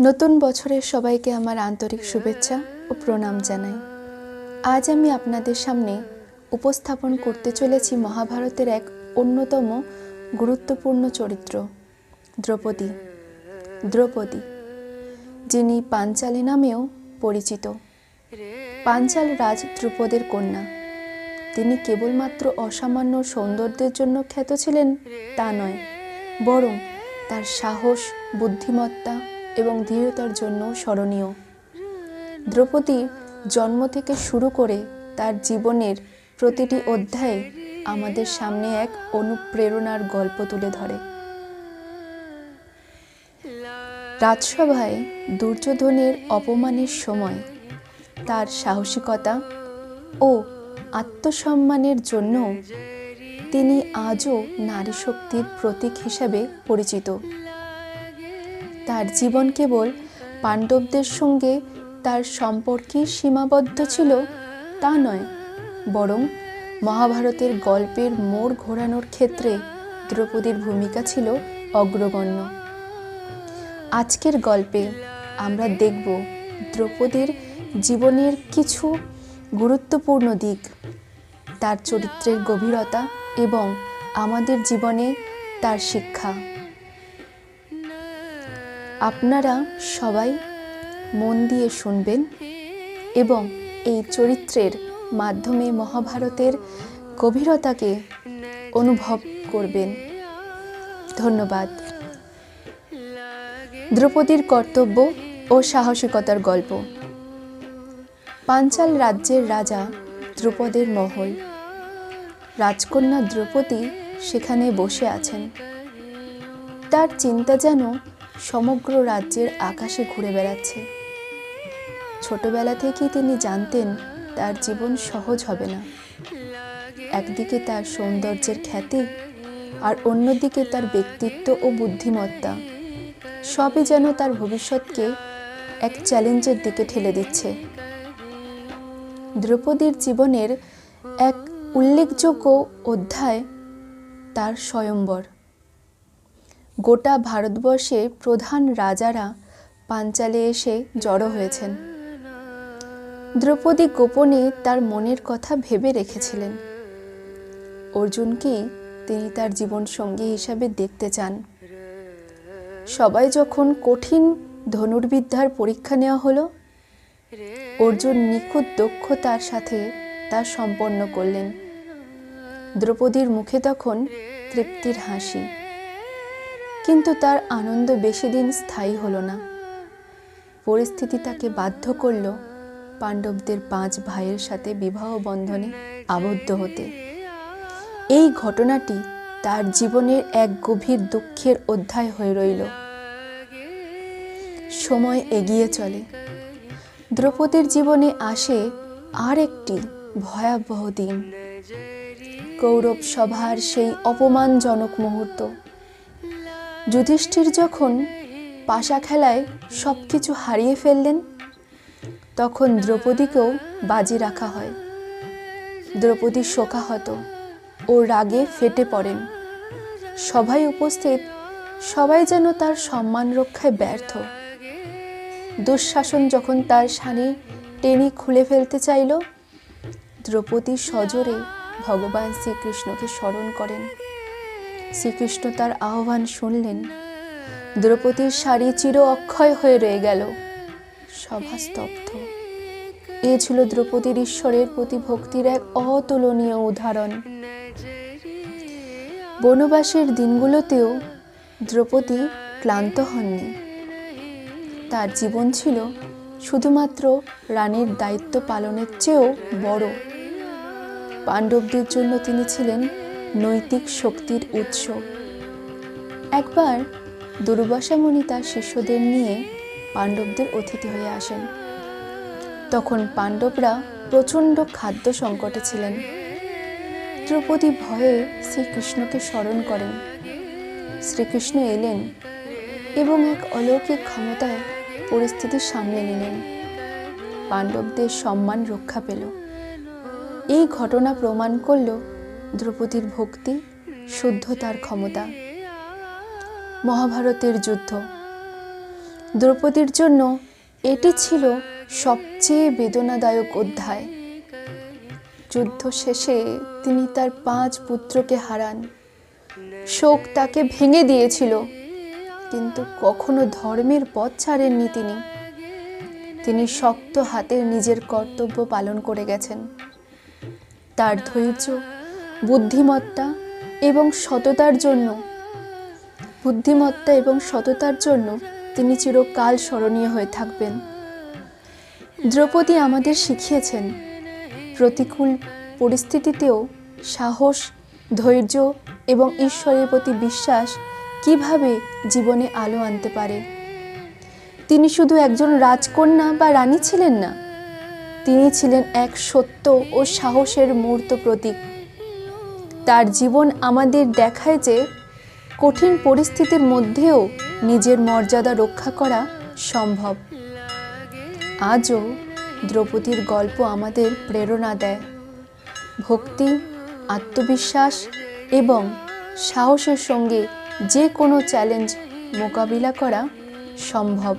নতুন বছরের সবাইকে আমার আন্তরিক শুভেচ্ছা ও প্রণাম জানাই। আজ আমি আপনাদের সামনে উপস্থাপন করতে চলেছি মহাভারতের এক অন্যতম গুরুত্বপূর্ণ চরিত্র, দ্রৌপদী। দ্রৌপদী, যিনি পাঞ্চালী নামেও পরিচিত। পাঞ্চাল রাজ দ্রুপদের কন্যা। তিনি কেবলমাত্র অসামান্য সৌন্দর্যের জন্য খ্যাত ছিলেন তা নয়, বরং তার সাহস, বুদ্ধিমত্তা এবং দৃঢ়তার জন্য স্মরণীয়। দ্রৌপদীর জন্ম থেকে শুরু করে তার জীবনের প্রতিটি অধ্যায়ে আমাদের সামনে এক অনুপ্রেরণার গল্প তুলে ধরে। রাজসভায় দুর্যোধনের অপমানের সময় তার সাহসিকতা ও আত্মসম্মানের জন্য তিনি আজও নারী শক্তির প্রতীক হিসাবে পরিচিত। তার জীবন কেবল পাণ্ডবদের সঙ্গে তার সম্পর্কে সীমাবদ্ধ ছিল, তা নয়, বরং মহাভারতের গল্পের মোড় ঘোরানোর ক্ষেত্রে দ্রৌপদীর ভূমিকা ছিল অগ্রগণ্য। আজকের গল্পে আমরা দেখব দ্রৌপদীর জীবনের কিছু গুরুত্বপূর্ণ দিক, তার চরিত্রের গভীরতা এবং আমাদের জীবনে তার শিক্ষা। আপনারা সবাই মন দিয়ে শুনবেন এবং এই চরিত্রের মাধ্যমে মহাভারতের গভীরতাকে অনুভব করবেন। ধন্যবাদ। দ্রৌপদীর কর্তব্য ও সাহসিকতার গল্প। পাঞ্চাল রাজ্যের রাজা দ্রুপদের মহল। রাজকন্যা দ্রৌপদী সেখানে বসে আছেন। তার চিন্তা যেন সমগ্র রাজ্যের আকাশে ঘুরে বেড়াচ্ছে। ছোটবেলা থেকেই তিনি জানতেন তার জীবন সহজ হবে না। একদিকে তার সৌন্দর্যের খ্যাতি আর অন্যদিকে তার ব্যক্তিত্ব ও বুদ্ধিমত্তা। সবই যেন তার ভবিষ্যৎকে এক চ্যালেঞ্জের দিকে ঠেলে দিচ্ছে। দ্রৌপদীর জীবনের এক উল্লেখযোগ্য অধ্যায় তার স্বয়ম্বর। গোটা ভারতবর্ষে প্রধান রাজারা পাঞ্চালে এসে জড়ো হয়েছেন। দ্রৌপদী গোপনে তার মনের কথা ভেবে রেখেছিলেন। অর্জুনকেই তিনি তার জীবনসঙ্গী হিসাবে দেখতে চান? সবাই যখন কঠিন ধনুর্বিদ্যার পরীক্ষা নেওয়া হলো, অর্জুন নিখুঁত দক্ষতার সাথে তা সম্পন্ন করলেন। দ্রৌপদীর মুখে তখন তৃপ্তির হাসি। কিন্তু তার আনন্দ বেশি দিন স্থায়ী হলো না। পরিস্থিতি তাকে বাধ্য করল পাণ্ডবদের পাঁচ ভাইয়ের সাথে বিবাহ বন্ধনে আবদ্ধ হতে। এই ঘটনাটি তার জীবনের এক গভীর দুঃখের অধ্যায় হয়ে রইল। সময় এগিয়ে চলে। দ্রৌপদীর জীবনে আসে আর একটি ভয়াবহ দিন। কৌরব সভার সেই অপমানজনক মুহূর্ত। যুধিষ্ঠির যখন পাশা খেলায় সব কিছু হারিয়ে ফেললেন, তখন দ্রৌপদীকেও বাজি রাখা হয়। দ্রৌপদী শোকাহত ও রাগে ফেটে পড়েন। সবাই উপস্থিত সবাই যেন তার সম্মান রক্ষায় ব্যর্থ। দুঃশাসন যখন তার শাড়ি টেনে খুলে ফেলতে চাইল, দ্রৌপদী সজোরে ভগবান শ্রীকৃষ্ণকে স্মরণ করেন। শ্রীকৃষ্ণ তার আহ্বান শুনলেন। দ্রৌপদীর শাড়ি চির অক্ষয় হয়ে রয়ে গেল। সভা স্তব্ধ। এ ছিল দ্রৌপদীর ঈশ্বরের প্রতি ভক্তির এক অতুলনীয় উদাহরণ। বনবাসের দিনগুলোতেও দ্রৌপদী ক্লান্ত হননি। তার জীবন ছিল শুধুমাত্র রানীর দায়িত্ব পালনের চেয়েও বড়। পাণ্ডবদের জন্য তিনি ছিলেন নৈতিক শক্তির উৎস। একবার দুর্বাসা মুনি তার শিষ্যদের নিয়ে পাণ্ডবদের অতিথি হয়ে আসেন। তখন পাণ্ডবরা প্রচণ্ড খাদ্য সংকটে ছিলেন। দ্রৌপদী ভয়ে শ্রীকৃষ্ণকে স্মরণ করেন। শ্রীকৃষ্ণ এলেন এবং এক অলৌকিক ক্ষমতায় পরিস্থিতি সামলে নিলেন। পাণ্ডবদের সম্মান রক্ষা পেল। এই ঘটনা প্রমাণ করল দ্রৌপদীর ভক্তি, শুদ্ধতার ক্ষমতা। মহাভারতের যুদ্ধ। দ্রৌপদীর জন্য এটি ছিল সবচেয়ে বেদনাদায়ক অধ্যায়। যুদ্ধ শেষে তিনি তার পাঁচ পুত্রকে হারান। শোক তাকে ভেঙে দিয়েছিল, কিন্তু কখনো ধর্মের পথ ছাড়েননি তিনি। তিনি শক্ত হাতের নিজের কর্তব্য পালন করে গেছেন। তার ধৈর্য বুদ্ধিমত্তা এবং সততার জন্য। বুদ্ধিমত্তা এবং সততার জন্য তিনি চিরকাল স্মরণীয় হয়ে থাকবেন। দ্রৌপদী আমাদের শিখিয়েছেন, প্রতিকূল পরিস্থিতিতেও সাহস, ধৈর্য এবং ঈশ্বরের প্রতি বিশ্বাস কীভাবে জীবনে আলো আনতে পারে? তিনি শুধু একজন রাজকন্যা বা রানী ছিলেন না, তিনি ছিলেন এক সত্য ও সাহসের মূর্ত প্রতীক। তার জীবন আমাদের দেখায় যে কঠিন পরিস্থিতির মধ্যেও নিজের মর্যাদা রক্ষা করা সম্ভব। আজও দ্রৌপদীর গল্প আমাদের প্রেরণা দেয়। ভক্তি, আত্মবিশ্বাস এবং সাহসের সঙ্গে যে কোনো চ্যালেঞ্জ মোকাবিলা করা সম্ভব।